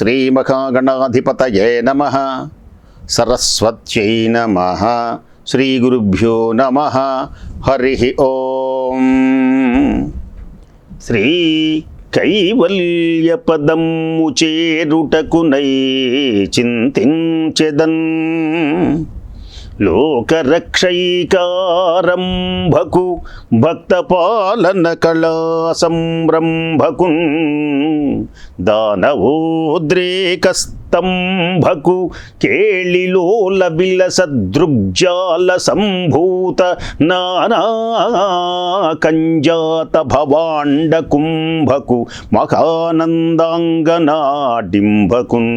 శ్రీమహాగణాధిపతయే నమ. సరస్వత్యై నమ. శ్రీగురుభ్యో నమ. హరి ఓం. శ్రీ కైవల్యపదము చేరుటకునై చింతించెదన్. లోకరక్షైకారంభకు భక్తపాలన కళా సంరంభకున్ దానవోద్రేకస్తంభకు కేళిలోల విలసదృగ్జాల సంభూత నానా కంజాత భవాండ కుంభకు మహానందాంగనాడింభకున్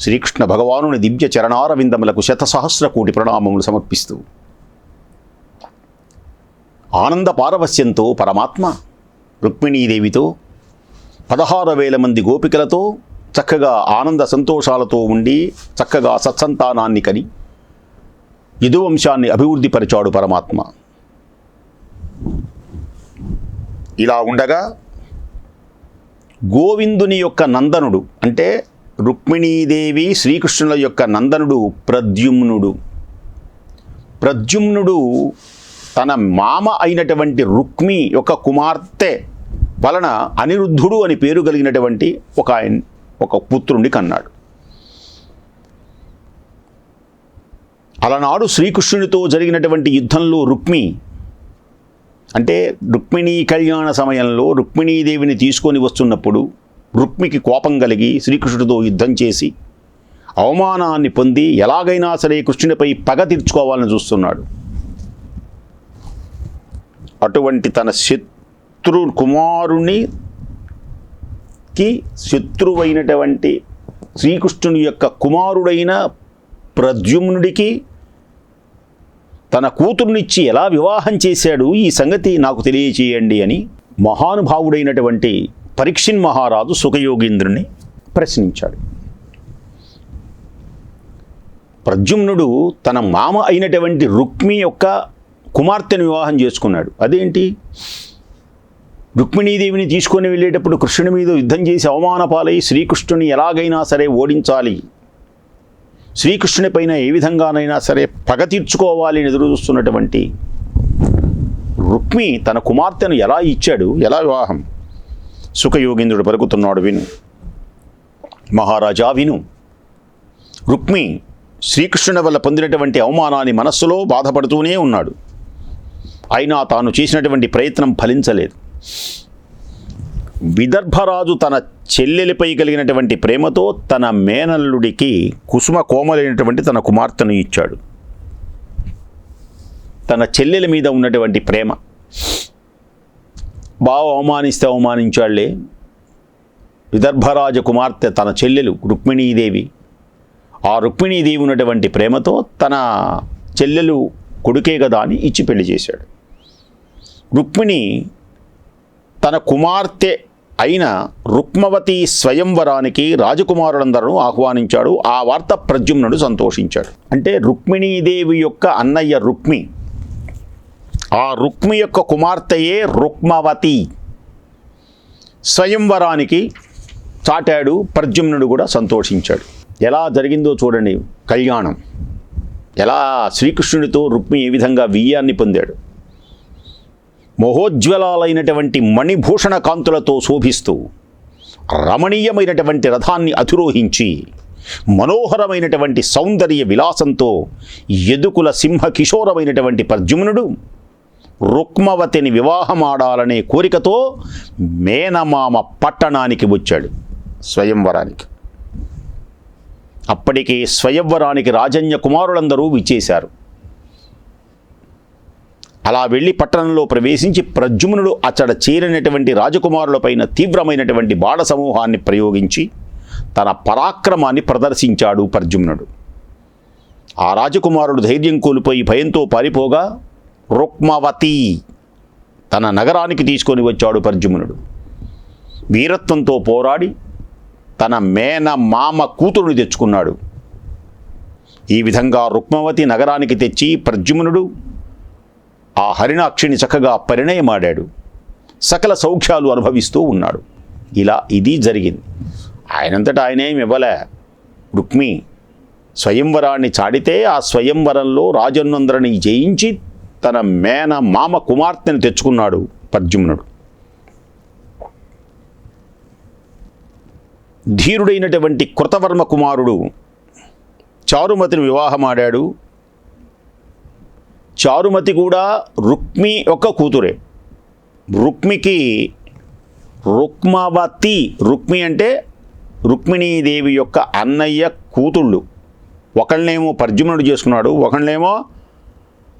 శ్రీకృష్ణ భగవానుని దివ్య చరణారవిందములకు శతసహస్ర కోటి ప్రణామములు సమర్పిస్తూ. ఆనంద పారవస్యంతో పరమాత్మ రుక్మిణీదేవితో పదహారు వేల మంది గోపికలతో చక్కగా ఆనంద సంతోషాలతో ఉండి చక్కగా సత్సంతానాన్ని కని యదువంశాన్ని అభివృద్ధిపరిచాడు పరమాత్మ. ఇలా ఉండగా గోవిందుని యొక్క నందనుడు అంటే రుక్మిణీదేవి శ్రీకృష్ణుల యొక్క నందనుడు ప్రద్యుమ్నుడు. ప్రద్యుమ్నుడు తన మామ అయినటువంటి రుక్మి యొక్క కుమార్తె వలన అనిరుద్ధుడు అని పేరు కలిగినటువంటి ఒక ఆయన ఒక పుత్రుణ్ణి కన్నాడు. అలనాడు శ్రీకృష్ణునితో జరిగినటువంటి యుద్ధంలో రుక్మి అంటే రుక్మిణీ కళ్యాణ సమయంలో రుక్మిణీదేవిని తీసుకొని వస్తున్నప్పుడు రుక్మికి కోపం కలిగి శ్రీకృష్ణుడితో యుద్ధం చేసి అవమానాన్ని పొంది ఎలాగైనా సరే కృష్ణునిపై పగ తీర్చుకోవాలని చూస్తున్నాడు. అటువంటి తన శత్రు కుమారునికి శత్రువైనటువంటి శ్రీకృష్ణుని యొక్క కుమారుడైన ప్రద్యుమ్నుడికి తన కూతుర్నిచ్చి ఎలా వివాహం చేశాడు ఈ సంగతి నాకు తెలియచేయండి అని మహానుభావుడైనటువంటి పరీక్షిన్ మహారాజు సుఖయోగీంద్రుని ప్రశ్నించాడు. ప్రద్యుమ్నుడు తన మామ అయినటువంటి రుక్మి యొక్క కుమార్తెను వివాహం చేసుకున్నాడు. అదేంటి? రుక్మిణీదేవిని తీసుకొని వెళ్ళేటప్పుడు కృష్ణుని మీద యుద్ధం చేసి అవమానపాలై శ్రీకృష్ణుని ఎలాగైనా సరే ఓడించాలి. శ్రీకృష్ణుని పైన ఏ విధంగానైనా సరే పగ తీర్చుకోవాలి అని ఎదురు చూస్తున్నటువంటి రుక్మి తన కుమార్తెను ఎలా ఇచ్చాడు? ఎలా వివాహం? సుఖయోగేంద్రుడు పలుకుతున్నాడు విను. మహారాజా విను. రుక్మి శ్రీకృష్ణుని వల్ల పొందినటువంటి అవమానాన్ని మనస్సులో బాధపడుతూనే ఉన్నాడు. అయినా తాను చేసినటువంటి ప్రయత్నం ఫలించలేదు. విదర్భరాజు తన చెల్లెలిపై కలిగినటువంటి ప్రేమతో తన మేనల్లుడికి కుసుమ కోమలైనటువంటి తన కుమార్తెను ఇచ్చాడు. తన చెల్లెల మీద ఉన్నటువంటి ప్రేమ. బావ అవమానిస్తే అవమానించాళ్ళే. విదర్భరాజ కుమార్తె తన చెల్లెలు రుక్మిణీదేవి. ఆ రుక్మిణీదేవి ఉన్నటువంటి ప్రేమతో తన చెల్లెలు కొడుకే కదా అని ఇచ్చి పెళ్ళి చేశాడు. రుక్మిణి తన కుమార్తె అయిన రుక్మవతి స్వయంవరానికి రాజకుమారులందరూ ఆహ్వానించాడు. ఆ వార్త ప్రద్యుమ్నుడు సంతోషించాడు. అంటే రుక్మిణీదేవి యొక్క అన్నయ్య రుక్మి ఆ రుక్మి యొక్క కుమార్తెయే రుక్మవతి. స్వయంవరానికి చాటాడు ప్రద్యుమ్నుడు కూడా సంతోషించాడు. ఎలా జరిగిందో చూడండి కళ్యాణం. ఎలా శ్రీకృష్ణుడితో రుక్మి ఏ విధంగా వియ్యాన్ని పొందాడు. మహోజ్వలాలైనటువంటి మణిభూషణ కాంతులతో శోభిస్తూ రమణీయమైనటువంటి రథాన్ని అధిరోహించి మనోహరమైనటువంటి సౌందర్య విలాసంతో ఎదుకుల సింహ కిషోరమైనటువంటి పర్జుమ్నుడు రుక్మవతిని వివాహమాడాలనే కోరికతో మేనమామ పట్టణానికి వచ్చాడు స్వయంవరానికి. అప్పటికే స్వయంవరానికి రాజన్య కుమారులందరూ విచ్చేశారు. అలా వెళ్ళి పట్టణంలో ప్రవేశించి ప్రద్యుమ్నుడు అచ్చట చేరినటువంటి రాజకుమారులపైన తీవ్రమైనటువంటి బాణ సమూహాన్ని ప్రయోగించి తన పరాక్రమాన్ని ప్రదర్శించాడు ప్రద్యుమ్నుడు. ఆ రాజకుమారుడు ధైర్యం కోల్పోయి భయంతో పారిపోగా రుక్మవతి తన నగరానికి తీసుకొని వచ్చాడు పర్జుమునుడు. వీరత్వంతో పోరాడి తన మేన మామ కూతురుని తెచ్చుకున్నాడు. ఈ విధంగా రుక్మవతి నగరానికి తెచ్చి ప్రద్యుమ్నుడు ఆ హరిణాక్షిని చక్కగా పరిణయమాడాడు. సకల సౌఖ్యాలు అనుభవిస్తూ ఉన్నాడు. ఇలా ఇది జరిగింది. ఆయనంతటా ఆయనేం ఇవ్వలే. రుక్మి స్వయంవరాన్ని చాడితే ఆ స్వయంవరంలో రాజన్నందరిని జయించి తన మేన మామ కుమార్తెను తెచ్చుకున్నాడు పర్జుమ్నుడు. ధీరుడైనటువంటి కృతవర్మ కుమారుడు చారుమతిని వివాహమాడాడు. చారుమతి కూడా రుక్మి యొక్క కూతురే. రుక్మికి రుక్మావతి రుక్మి అంటే రుక్మిణీదేవి యొక్క అన్నయ్య కూతుళ్ళు. ఒకళ్ళనేమో పర్జుమ్నుడు చేసుకున్నాడు ఒకళ్ళనేమో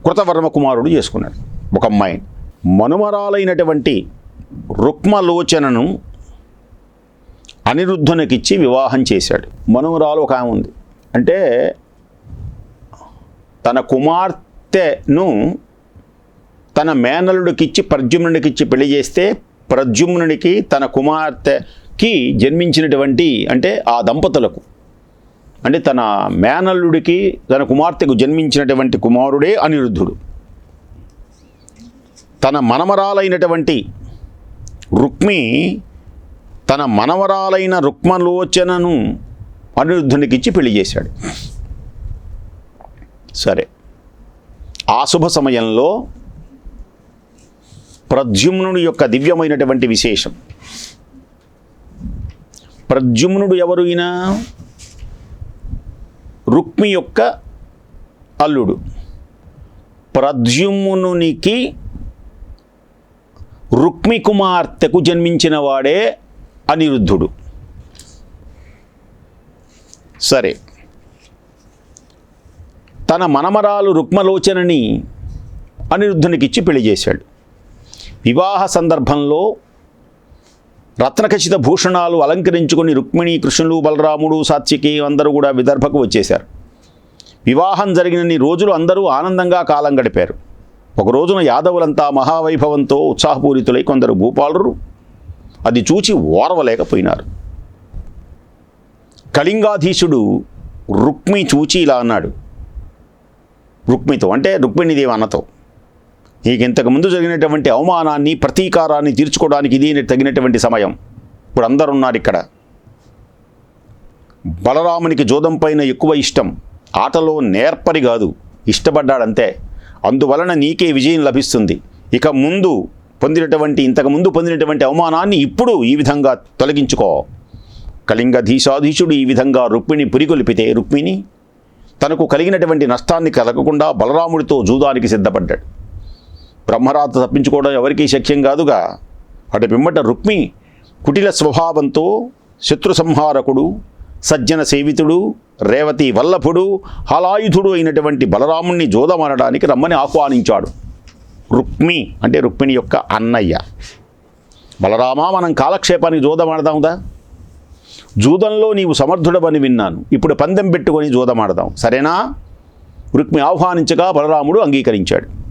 కృతవర్మ కుమారుడు చేసుకున్నాడు. ఒక అమ్మాయి మనుమరాలైనటువంటి రుక్మలోచనను అనిరుద్ధునికిచ్చి వివాహం చేశాడు. మనుమరాలు ఒక ఆమె ఉంది. అంటే తన కుమార్తెను తన మేనలుడికిచ్చి ప్రద్యుమ్నుడికిచ్చి పెళ్ళి చేస్తే ప్రద్యుమ్నుడికి తన కుమార్తెకి జన్మించినటువంటి అంటే ఆ దంపతులకు అంటే తన మేనల్లుడికి తన కుమార్తెకు జన్మించినటువంటి కుమారుడే అనిరుద్ధుడు. తన మనమరాలైనటువంటి రుక్మి తన మనవరాలైన రుక్మలోచనను అనిరుద్ధునికిచ్చి పెళ్ళి చేశాడు. సరే. ఆ శుభ సమయంలో ప్రద్యుమ్నుడి యొక్క దివ్యమైనటువంటి విశేషం. ప్రద్యుమ్నుడు ఎవరు ఈయన? రుక్మి యొక్క అల్లుడు. ప్రద్యుమ్నునికి రుక్మి కుమార్తెకు జన్మించిన వాడే అనిరుద్ధుడు. సరే. తన మనమరాలు రుక్మలోచనని అనిరుద్ధునికిచ్చి పెళ్ళి చేశాడు. వివాహ సందర్భంలో రత్నఖచిత భూషణాలు అలంకరించుకొని రుక్మిణి కృష్ణులు బలరాముడు సాత్వికి అందరూ కూడా విదర్భకు వచ్చేశారు. వివాహం జరిగినన్ని రోజులు అందరూ ఆనందంగా కాలం గడిపారు. ఒక రోజున యాదవులంతా మహావైభవంతో ఉత్సాహపూరితులై కొందరు భూపాలురు. అది చూచి ఓర్వలేకపోయినారు. కళింగాధీశుడు రుక్మి చూచి ఇలా అన్నాడు. రుక్మితో అంటే రుక్మిణిదేవి అన్నతో నీకు ఇంతకుముందు జరిగినటువంటి అవమానాన్ని ప్రతీకారాన్ని తీర్చుకోవడానికి ఇది తగినటువంటి సమయం. ఇప్పుడు అందరు ఉన్నారు ఇక్కడ. బలరామునికి జోదం పైన ఎక్కువ ఇష్టం. ఆటలో నేర్పరి కాదు. ఇష్టపడ్డాడంతే. అందువలన నీకే విజయం లభిస్తుంది. ఇక ముందు పొందినటువంటి ఇంతకు ముందు పొందినటువంటి అవమానాన్ని ఇప్పుడు ఈ విధంగా తొలగించుకో. కళింగధీశాధీశుడు ఈ విధంగా రుక్మిణి పురికొలిపితే రుక్మిణి తనకు కలిగినటువంటి నష్టాన్ని కలగకుండా బలరాముడితో జూదానికి సిద్ధపడ్డాడు. బ్రహ్మరాత తప్పించుకోవడం ఎవరికీ శక్యం కాదుగా. అటు పిమ్మట రుక్మి కుటిల స్వభావంతో శత్రు సంహారకుడు సజ్జన సేవితుడు రేవతి వల్లభుడు హలాయుధుడు అయినటువంటి బలరాముణ్ణి జోదమనడానికి రమ్మని ఆహ్వానించాడు. రుక్మి అంటే రుక్మిణి యొక్క అన్నయ్య. బలరామా మనం కాలక్షేపానికి జోదమాడదాముదా? జూదంలో నీవు సమర్థుడవని విన్నాను. ఇప్పుడు పందెం పెట్టుకొని జూదమాడదాం. సరేనా? రుక్మి ఆహ్వానించగా బలరాముడు అంగీకరించాడు.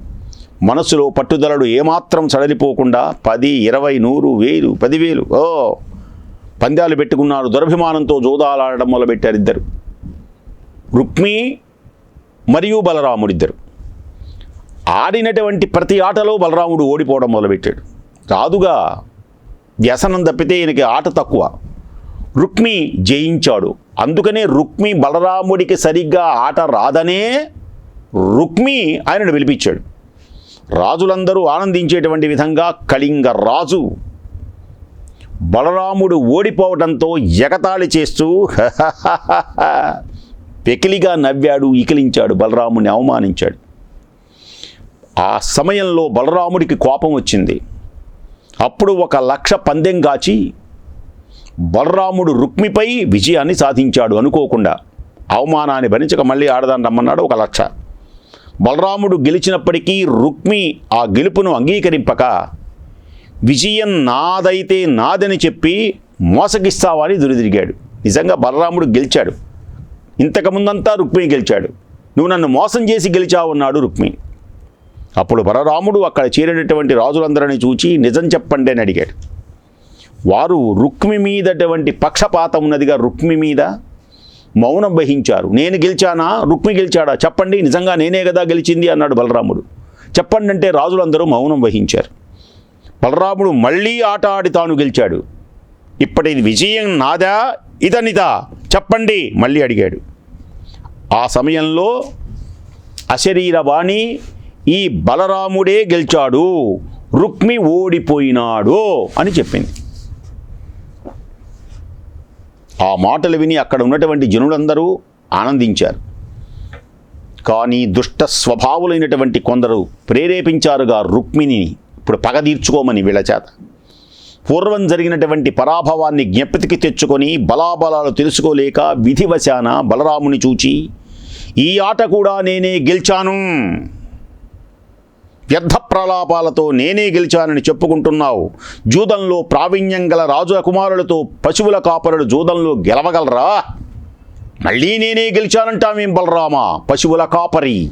మనసులో పట్టుదలడు ఏమాత్రం సడలిపోకుండా పది ఇరవై నూరు వేలు పదివేలు ఓ పందాలు పెట్టుకున్నారు. దురభిమానంతో జోదాలాడడం మొదలుపెట్టారు ఇద్దరు. రుక్మి మరియు బలరాముడిద్దరు. ఆడినటువంటి ప్రతి ఆటలో బలరాముడు ఓడిపోవడం మొదలుపెట్టాడు. రాదుగా వ్యసనం తప్పితే ఈయనకి ఆట తక్కువ. రుక్మి జయించాడు. అందుకనే రుక్మి బలరాముడికి సరిగ్గా ఆట రాదనే రుక్మి ఆయనను పిలిపించాడు. రాజులందరూ ఆనందించేటువంటి విధంగా కళింగ రాజు బలరాముడు ఓడిపోవడంతో ఎగతాళి చేస్తూ పెకిలిగా నవ్వాడు ఇకిలించాడు బలరాముని అవమానించాడు. ఆ సమయంలో బలరాముడికి కోపం వచ్చింది. అప్పుడు ఒక లక్ష పందెం గాచి బలరాముడు రుక్మిపై విజయాన్ని సాధించాడు అనుకోకుండా. అవమానాన్ని భరించక మళ్ళీ ఆడదాన్ని రమ్మన్నాడు ఒక లక్ష. బలరాముడు గెలిచినప్పటికీ రుక్మి ఆ గెలుపును అంగీకరింపక విజయం నాదైతే నాదని చెప్పి మోసగిస్తావని దురిదిరిగాడు. నిజంగా బలరాముడు గెలిచాడు. ఇంతకుముందంతా రుక్మి గెలిచాడు. నువ్వు నన్ను మోసం చేసి గెలిచావున్నాడు రుక్మి. అప్పుడు బలరాముడు అక్కడ చేరినటువంటి రాజులందరినీ చూచి నిజం చెప్పండి అని అడిగాడు. వారు రుక్మి మీదటువంటి పక్షపాతం ఉన్నదిగా రుక్మి మీద మౌనం వహించారు. నేను గెలిచానా? రుక్మి గెలిచాడా? చెప్పండి నిజంగా నేనే కదా గెలిచింది అన్నాడు బలరాముడు. చెప్పండి అంటే రాజులందరూ మౌనం వహించారు. బలరాముడు మళ్ళీ ఆట ఆడి తాను గెలిచాడు. ఇప్పటి విజయం నాదా? ఇదనిదా? చెప్పండి మళ్ళీ అడిగాడు. ఆ సమయంలో అశరీరవాణి ఈ బలరాముడే గెలిచాడు. రుక్మి ఓడిపోయినాడు అని చెప్పింది. ఆ మాటలు విని అక్కడ ఉన్నటువంటి జనులందరూ ఆనందించారు. కానీ దుష్ట స్వభావులైనటువంటి కొందరు ప్రేరేపించారుగా రుక్మిణిని. ఇప్పుడు పగ తీర్చుకోమని వీళ్ళ చేత. పూర్వం జరిగినటువంటి పరాభవాన్ని జ్ఞప్తికి తెచ్చుకొని బలాబలాలు తెలుసుకోలేక విధివశాన బలరాముని చూచి ఈ ఆట కూడా నేనే గెలిచాను. వ్యర్థ ప్రలాపాలతో నేనే గెలిచానని చెప్పుకుంటున్నావు. జూదంలో ప్రావీణ్యం గల రాజకుమారులతో పశువుల కాపరుడు జూదంలో గెలవగలరా? మళ్ళీ నేనే గెలిచానంటామేం బలరామా? పశువుల కాపరి.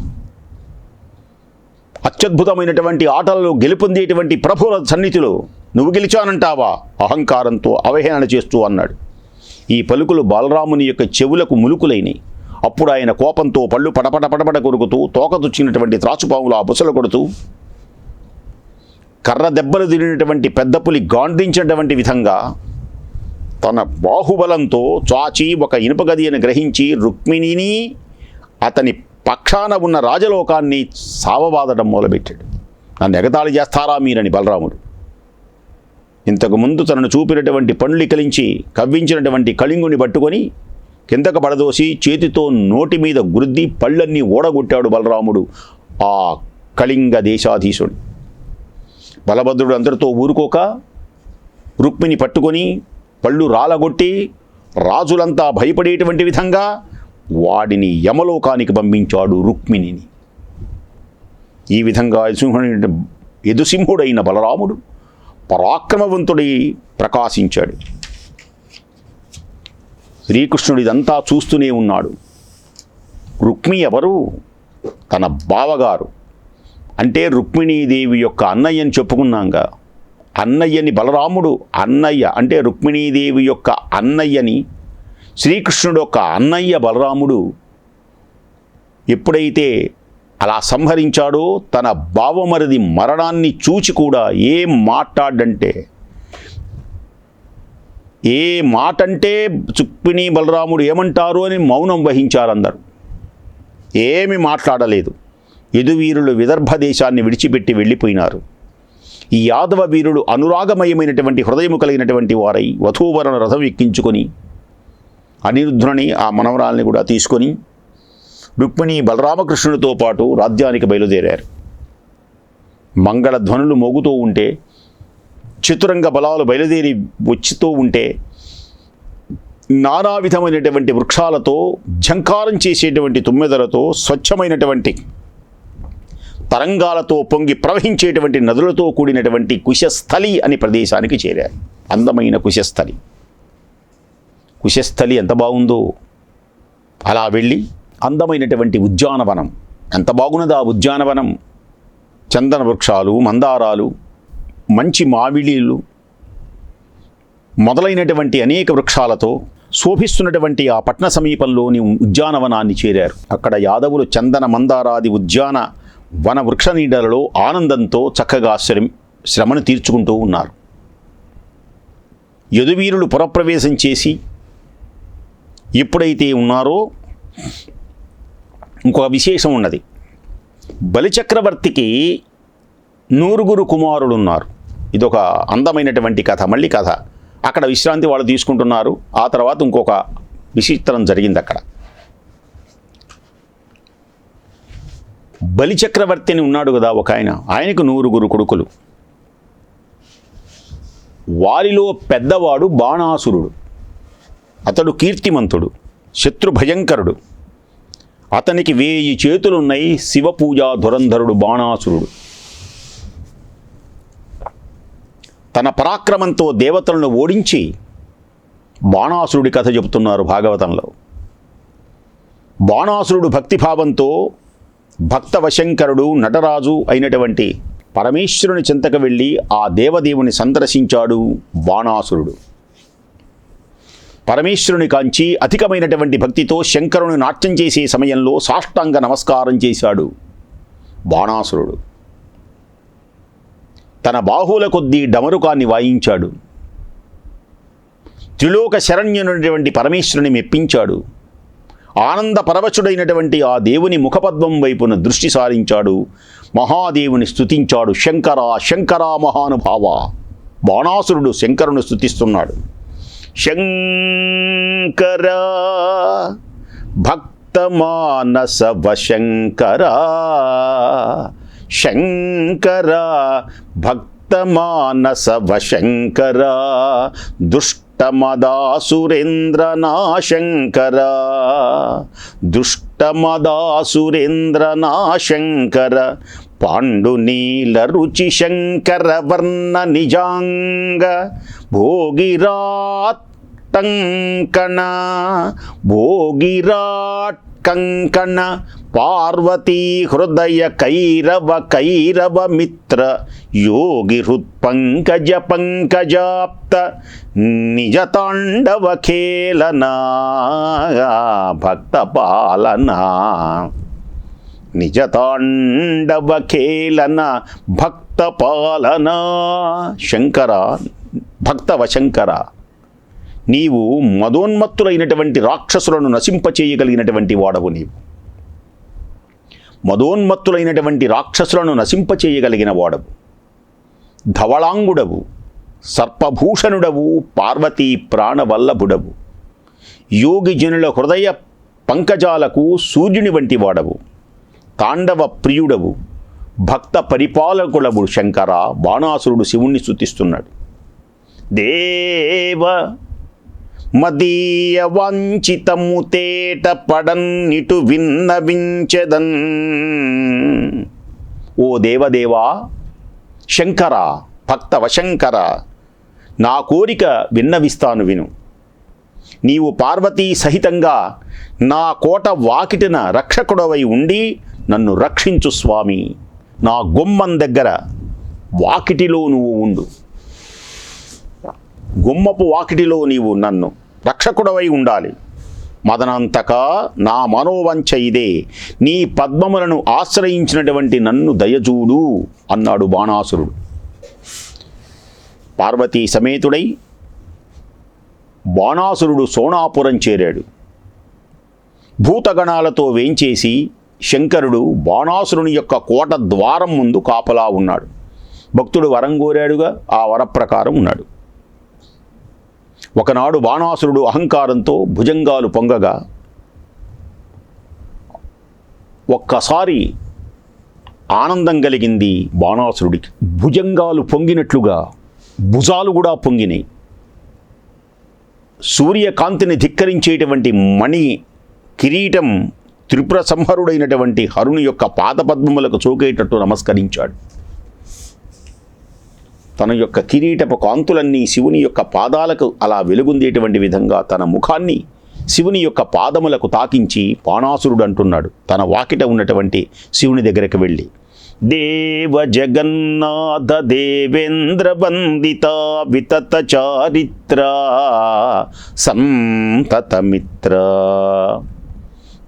అత్యద్భుతమైనటువంటి ఆటలలో గెలుపొందేటువంటి ప్రభువుల సన్నిధిలో నువ్వు గెలిచానంటావా? అహంకారంతో అవహేళన చేస్తూ అన్నాడు. ఈ పలుకులు బాలరాముని యొక్క చెవులకు ములుకులైనవి అప్పుడు ఆయన కోపంతో పళ్ళు పడపడ పడపడ కొరుకుతూ తోకతుచ్చినటువంటి త్రాచుపాములు ఆ బుసలు కొడుతూ కర్ర దెబ్బలు తిరిగినటువంటి పెద్ద పులి విధంగా తన బాహుబలంతో చాచి ఒక ఇనుప గ్రహించి రుక్మిణిని అతని పక్షాన ఉన్న రాజలోకాన్ని సావబాదడం మొదలుపెట్టాడు. నన్ను ఎగతాళి చేస్తారా మీరని బలరాముడు. ఇంతకు ముందు తనను చూపినటువంటి పండ్లు కలించి కవ్వించినటువంటి కళింగుని పట్టుకొని కిందకు పడదోసి చేతితో నోటి మీద గుద్ది పళ్ళన్నీ ఓడగొట్టాడు బలరాముడు ఆ కళింగ దేశాధీశుడు. బలభద్రుడు అందరితో ఊరుకోక రుక్మిణి పట్టుకొని పళ్ళు రాలగొట్టి రాజులంతా భయపడేటువంటి విధంగా వాడిని యమలోకానికి పంపించాడు రుక్మిణిని. ఈ విధంగా సింహుడైన ఎదుసింహుడైన బలరాముడు పరాక్రమవంతుడై ప్రకాశించాడు. శ్రీకృష్ణుడు ఇదంతా చూస్తూనే ఉన్నాడు. రుక్మి ఎవరు? తన బావగారు. అంటే రుక్మిణీదేవి యొక్క అన్నయ్యని చెప్పుకున్నాంగా. అన్నయ్యని బలరాముడు అన్నయ్య అంటే రుక్మిణీదేవి యొక్క అన్నయ్యని శ్రీకృష్ణుడు యొక్క అన్నయ్య బలరాముడు ఎప్పుడైతే అలా సంహరించాడో తన బావమరిది మరణాన్ని చూచి కూడా ఏం మాట్లాడంటే ఏ మాట అంటే చుక్పిని బలరాముడు ఏమంటారు అని మౌనం వహించారందరు. ఏమి మాట్లాడలేదు. యదువీరులు విదర్భ దేశాన్ని విడిచిపెట్టి వెళ్ళిపోయినారు. ఈ యాదవ వీరుడు అనురాగమయమైనటువంటి హృదయము కలిగినటువంటి వారై వధూవరణ రథం ఎక్కించుకొని అనిరుద్ధుని ఆ మనవరాల్ని కూడా తీసుకొని రుక్మిణి బలరామకృష్ణుడితో పాటు రాజ్యానికి బయలుదేరారు. మంగళ ధ్వనులు మోగుతూ ఉంటే చతురంగ బలాలు బయలుదేరి వచ్చుతూ ఉంటే నానా విధమైనటువంటి వృక్షాలతో ఝంకారం చేసేటువంటి తుమ్మెదలతో స్వచ్ఛమైనటువంటి తరంగాలతో పొంగి ప్రవహించేటువంటి నదులతో కూడినటువంటి కుశస్థలి అనే ప్రదేశానికి చేరారు. అందమైన కుశస్థలి. కుశస్థలి ఎంత బాగుందో. అలా వెళ్ళి అందమైనటువంటి ఉద్యానవనం. ఎంత బాగున్నదో ఆ ఉద్యానవనం? చందన వృక్షాలు మందారాలు మంచి మామిడిలు మొదలైనటువంటి అనేక వృక్షాలతో శోభిస్తున్నటువంటి ఆ పట్న సమీపంలోని ఉద్యానవనాన్ని చేరారు. అక్కడ యాదవులు చందన మందారాది ఉద్యాన వన వృక్ష నీడలలో ఆనందంతో చక్కగా శ్రమ శ్రమను తీర్చుకుంటూ ఉన్నారు. యదువీరులు పురప్రవేశం చేసి ఎప్పుడైతే ఉన్నారో ఇంకొక విశేషం ఉన్నది. బలిచక్రవర్తికి నూరుగురు కుమారులు ఉన్నారు. ఇదొక అందమైనటువంటి కథ మళ్ళీ కథ. అక్కడ విశ్రాంతి వాళ్ళు తీసుకుంటున్నారు. ఆ తర్వాత ఇంకొక విచిత్రం జరిగింది అక్కడ. బలిచక్రవర్తి అని ఉన్నాడు కదా ఒక ఆయన. ఆయనకు నూరుగురు కొడుకులు. వారిలో పెద్దవాడు బాణాసురుడు. అతడు కీర్తిమంతుడు. శత్రు భయంకరుడు. అతనికి వేయి చేతులున్నాయి శివపూజా ధురంధరుడు బాణాసురుడు. తన పరాక్రమంతో దేవతలను ఓడించి బాణాసురుడి కథ చెబుతున్నారు భాగవతంలో. బాణాసురుడు భక్తిభావంతో భక్తవశంకరుడు నటరాజు అయినటువంటి పరమేశ్వరుని చింతకు వెళ్ళి ఆ దేవదేవుని సందర్శించాడు బాణాసురుడు. పరమేశ్వరుని కాంచి అధికమైనటువంటి భక్తితో శంకరుని నాట్యం చేసే సమయంలో సాష్టాంగ నమస్కారం చేశాడు బాణాసురుడు. తన బాహువుల కొద్దీ డమరుకాన్ని వాయించాడు. త్రిలోక శరణ్యునటువంటి పరమేశ్వరుని మెప్పించాడు. ఆనంద పరవశుడైనటువంటి ఆ దేవుని ముఖపద్మం వైపున దృష్టి సారించాడు. మహాదేవుని స్థుతించాడు శంకర శంకర మహానుభావ. బాణాసురుడు శంకరును స్తుతిస్తున్నాడు. శంకర భక్తమానసవ వశంకర శంకర భక్తమానస శంకర దుష్టమదాసురేంద్రనాశంకర దుష్టమదాసురేంద్రనాశంకర పాండునీల రుచి శంకర వర్ణ నిజాంగ భోగిరాట్టంకణ భోగిరాట్ కంకణ పార్వతీ హృదయ కైరవ కైరవ మిత్ర యోగి హృత్పంకజ పంకజాప్త నిజతాండవ ఖేలనా భక్త పాలనా. నిజతాండవ ఖేలన భక్త పాలనా. శంకర భక్తవ శంకర. నీవు మదోన్మత్తులైనటువంటి రాక్షసులను నశింపచేయగలిగినటువంటి వాడవు నీవు. మదోన్మత్తులైనటువంటి రాక్షసులను నశింపచేయగలిగిన వాడవు. ధవళాంగుడవు సర్పభూషణుడవు పార్వతీ ప్రాణవల్లభుడవు. యోగి జనుల హృదయ పంకజాలకు సూర్యుని వంటి వాడవు. తాండవ ప్రియుడవు భక్త పరిపాలకులవు శంకర బాణాసురుడు శివుణ్ణి స్తుతిస్తున్నాడు. దేవ మదీయ వాంఛితము తేట పడన్నిటు విన్నవించదన్. ఓ దేవదేవా శంకర భక్తవ శంకర నా కోరిక విన్నవిస్తాను విను. నీవు పార్వతీ సహితంగా నా కోట వాకిటిన రక్షకుడవై ఉండి నన్ను రక్షించు స్వామి. నా గుమ్మం దగ్గర వాకిటిలో నువ్వు ఉండు. గుమ్మపు వాకిటిలో నీవు నన్ను. రక్షకుడవై ఉండాలి. మదనంతక నా మనోవంచ ఇదే. నీ పద్మములను ఆశ్రయించినటువంటి నన్ను దయచూడు అన్నాడు బాణాసురుడు. పార్వతీ సమేతుడై బాణాసురుడు సోనాపురం చేరాడు. భూతగణాలతో వేంచేసి శంకరుడు బాణాసురుని యొక్క కోట ద్వారం ముందు కాపలా ఉన్నాడు. భక్తుడు వరం కోరాడుగా ఆ వరప్రకారం ఉన్నాడు. ఒకనాడు బాణాసురుడు అహంకారంతో భుజంగాలు పొంగగా ఒక్కసారి ఆనందం కలిగింది బాణాసురుడికి భుజంగాలు పొంగినట్లుగా భుజాలు కూడా పొంగినాయి. సూర్యకాంతిని ధిక్కరించేటువంటి మణి కిరీటం త్రిపుర సంహరుడైనటువంటి హరుని యొక్క పాదపద్మములకు చోకేటట్టు నమస్కరించాడు. తన యొక్క కిరీటపు కాంతులన్నీ శివుని యొక్క పాదాలకు అలా వెలుగుందేటువంటి విధంగా తన ముఖాన్ని శివుని యొక్క పాదములకు తాకించి బాణాసురుడు అంటున్నాడు తన వాకిట ఉన్నటువంటి శివుని దగ్గరికి వెళ్ళి దేవ జగన్నాథ దేవేంద్ర వందిత వితత చారిత్ర సంతతమిత్ర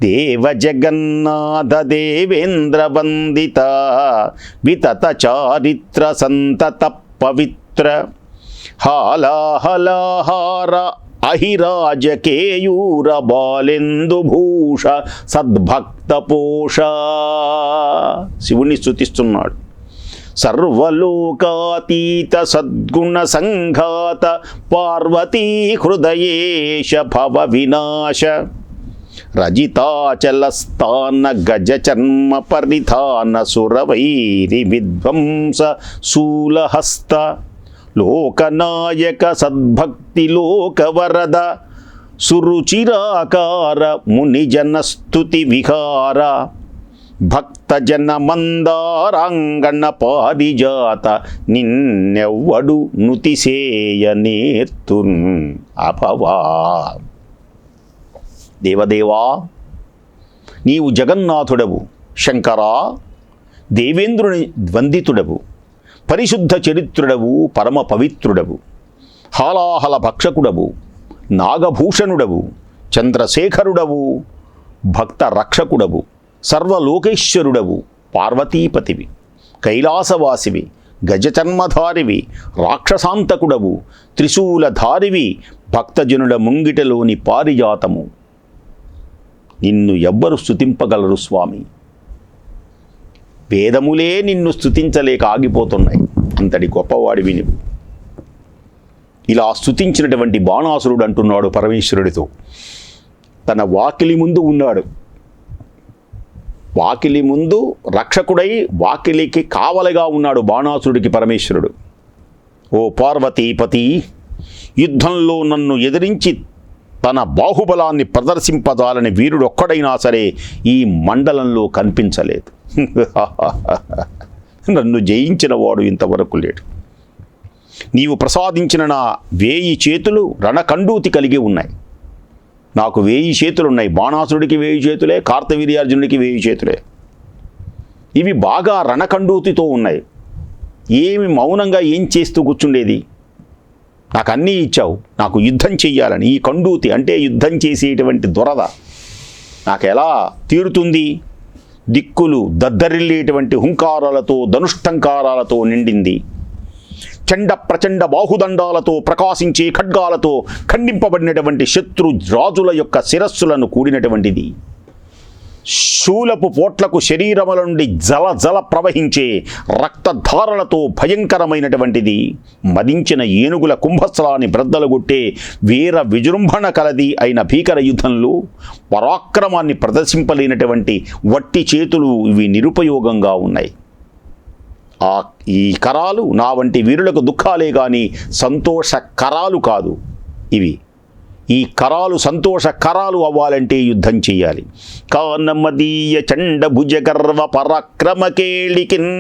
దేవ జగన్నాథ దేవేంద్ర వందిత వితత చారిత్ర సంతత పవిత్ర హాలాహలాహార అహిరాజకేయూర బాలెందు భూష సద్భక్త పోష శివుని స్థుతిస్తున్నాడు సర్వలోకాతీత సద్గుణ సంఘాత పార్వతీ హృదయేశ భవ వినాశ. రజితాచలస్థాన గజ చర్మ పరిధాన సురవైరి విధ్వంస శూలహస్త లోకనాయక సద్భక్తి లోకవరద సురుచిరాకార మునిజనస్తుతి విహార భక్తజన మందారాంగణ పారిజాత నిన్నెవ్వడు నుతిసేయ నేర్తున్ అపవా దేవదేవా నీవు జగన్నాథుడవు శంకరా దేవేంద్రుని ద్వందితుడవు పరిశుద్ధ చరిత్రుడవు పరమ పవిత్రుడవు హాలాహల భక్షకుడవు నాగభూషణుడవు చంద్రశేఖరుడవు భక్త రక్షకుడవు సర్వలోకేశ్వరుడవు పార్వతీపతివి కైలాసవాసివి గజచర్మధారివి రాక్షసాంతకుడవు త్రిశూలధారివి భక్తజనుల ముంగిటలోని పారిజాతము. నిన్ను ఎవ్వరు స్థుతింపగలరు స్వామి. వేదములే నిన్ను స్తుతించలేక ఆగిపోతున్నాయి. అంతటి గొప్పవాడివి నువ్వు ఇలా స్తుతించినటువంటి బాణాసురుడు అంటున్నాడు పరమేశ్వరుడితో. తన వాకిలి ముందు ఉన్నాడు. వాకిలి ముందు రక్షకుడై వాకిలికి కావలిగా ఉన్నాడు బాణాసురుడికి పరమేశ్వరుడు. ఓ పార్వతీపతి యుద్ధంలో నన్ను ఎదిరించి తన బాహుబలాన్ని ప్రదర్శింపజాలని వీరుడు ఒక్కడైనా సరే ఈ మండలంలో కనిపించలేదు. నన్ను జయించిన వాడు ఇంతవరకు లేడు. నీవు ప్రసాదించిన నా వేయి చేతులు రణకండూతి కలిగి ఉన్నాయి. నాకు వేయి చేతులు ఉన్నాయి. బాణాసురుడికి వేయి చేతులే కార్తవీర్యార్జునుడికి వేయి చేతులే. ఇవి బాగా రణకండూతితో ఉన్నాయి. ఏమి మౌనంగా ఏం చేస్తూ కూర్చుండేది? నాకు అన్నీ ఇచ్చావు నాకు యుద్ధం చెయ్యాలని ఈ కండూతి అంటే యుద్ధం చేసేటువంటి దొరద నాకు ఎలా తీరుతుంది? దిక్కులు దద్దరిల్లేటువంటి హుంకారాలతో ధనుష్టంకారాలతో నిండింది. చండ ప్రచండ బాహుదండాలతో ప్రకాశించే ఖడ్గాలతో ఖండింపబడినటువంటి శత్రు రాజుల యొక్క శిరస్సులను కూడినటువంటిది. శూలపు పోట్లకు శరీరముల నుండి జల జల ప్రవహించే రక్తధారలతో భయంకరమైనటువంటిది. మదించిన ఏనుగుల కుంభస్థలాన్ని బ్రద్దలుగొట్టే వీర విజృంభణ కలది అయిన భీకర యుద్ధంలో పరాక్రమాన్ని ప్రదర్శింపలేనటువంటి వట్టి చేతులు ఇవి నిరుపయోగంగా ఉన్నాయి. ఆ ఈ కరాలు నా వంటి వీరులకు దుఃఖాలే కానీ సంతోష కరాలు కాదు. ఇవి ఈ కరాలు సంతోష కరాలు అవ్వాలంటే యుద్ధం చేయాలి. కానమదీయ చండ భుజగర్వ పరాక్రమ కేళికిన్.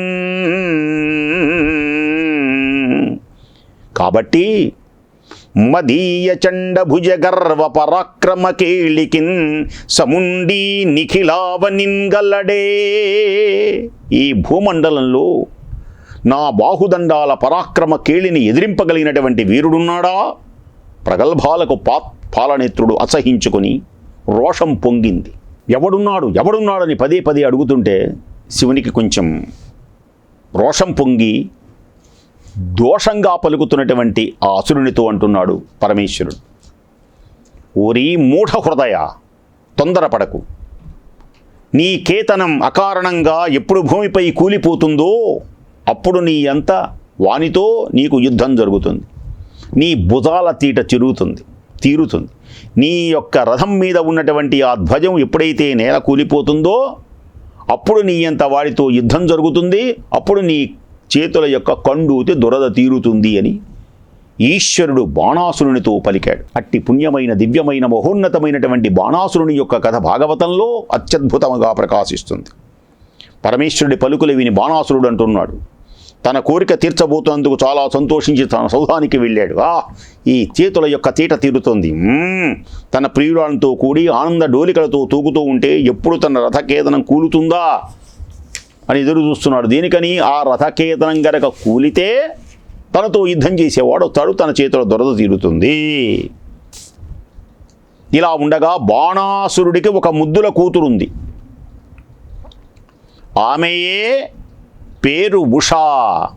కాబట్టి మదీయ చండ భుజగర్వ పరాక్రమ కేళికిన్ సముండి నిఖిలావ గల్లడే ఈ భూమండలంలో నా బాహుదండాల పరాక్రమ కేళిని ఎదిరింపగలిగినటువంటి వీరుడున్నాడా? ప్రగల్భాలకు పా పాలనేత్రుడు అసహించుకొని రోషం పొంగింది. ఎవడున్నాడు ఎవడున్నాడని పదే పదే అడుగుతుంటే శివునికి కొంచెం రోషం పొంగి దోషంగా పలుకుతున్నటువంటి ఆ అసురునితో అంటున్నాడు పరమేశ్వరుడు. ఓరి మూఢ హృదయ తొందరపడకు. నీ కేతనం అకారణంగా ఎప్పుడు భూమిపై కూలిపోతుందో అప్పుడు నీ అంత వానితో నీకు యుద్ధం జరుగుతుంది. నీ భుజాల తీట చిరుగుతుంది తీరుతుంది. నీ యొక్క రథం మీద ఉన్నటువంటి ఆ ధ్వజం ఎప్పుడైతే నేల కూలిపోతుందో అప్పుడు నీ అంత వాడితో యుద్ధం జరుగుతుంది అప్పుడు నీ చేతుల యొక్క కండూతి దురద తీరుతుంది అని ఈశ్వరుడు బాణాసురునితో పలికాడు. అట్టి పుణ్యమైన దివ్యమైన మహోన్నతమైనటువంటి బాణాసురుని యొక్క కథ భాగవతంలో అత్యద్భుతముగా ప్రకాశిస్తుంది. పరమేశ్వరుడి పలుకులు విని బాణాసురుడు అంటున్నాడు తన కోరిక తీర్చబోతున్నందుకు చాలా సంతోషించి తన సౌధానికి వెళ్ళాడు. ఆ ఈ చేతుల యొక్క తీట తీరుతోంది. తన ప్రియురాలతో కూడి ఆనంద డోలికలతో తూగుతూ ఉంటే ఎప్పుడు తన రథకేతనం కూలుతుందా అని ఎదురు చూస్తున్నాడు. దేనికని? ఆ రథకేతనం గనక కూలితే తనతో యుద్ధం చేసేవాడు వస్తాడు తన చేతుల దొరద తీరుతుంది. ఇలా ఉండగా బాణాసురుడికి ఒక ముద్దుల కూతురుంది. ఆమెయే పేరు ఉషా.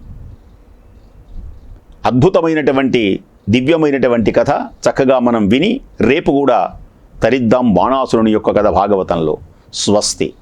అద్భుతమైనటువంటి దివ్యమైనటువంటి కథ. చక్కగా మనం విని రేపు కూడా తరిద్దాం బాణాసురుని యొక్క కథ భాగవతంలో. స్వస్తి.